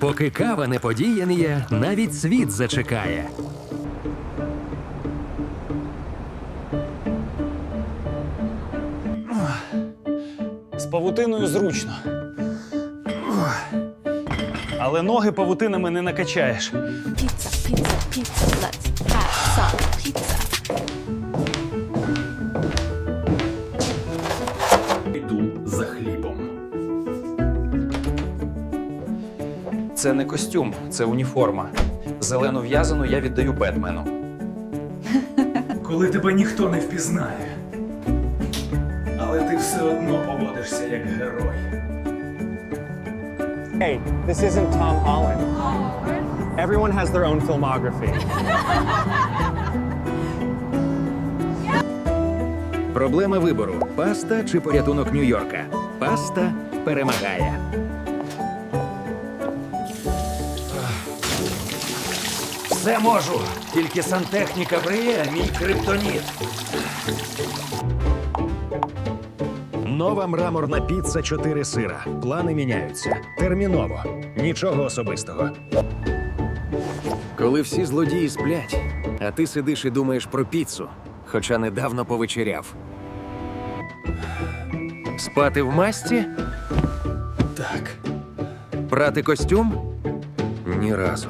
Поки кава не подіяніє, навіть світ зачекає. З павутиною зручно. Але ноги павутинами не накачаєш. Pizza, pizza, pizza, let's have some pizza. Це не костюм, це уніформа. Зелену в'язану я віддаю Бетмену. Коли тебе ніхто не впізнає. Але ти все одно поводишся як герой. Hey, this isn't Tom Holland. Everyone has their own filmography. Проблема вибору: паста чи порятунок Нью-Йорка. Паста перемагає. Все можу, тільки сантехніка бриє, мій криптоніт. Нова мраморна піца 4 сира. Плани міняються. Терміново. Нічого особистого. Коли всі злодії сплять, а ти сидиш і думаєш про піцу, хоча недавно повечеряв. Спати в масті? Так. Прати костюм? Ні разу.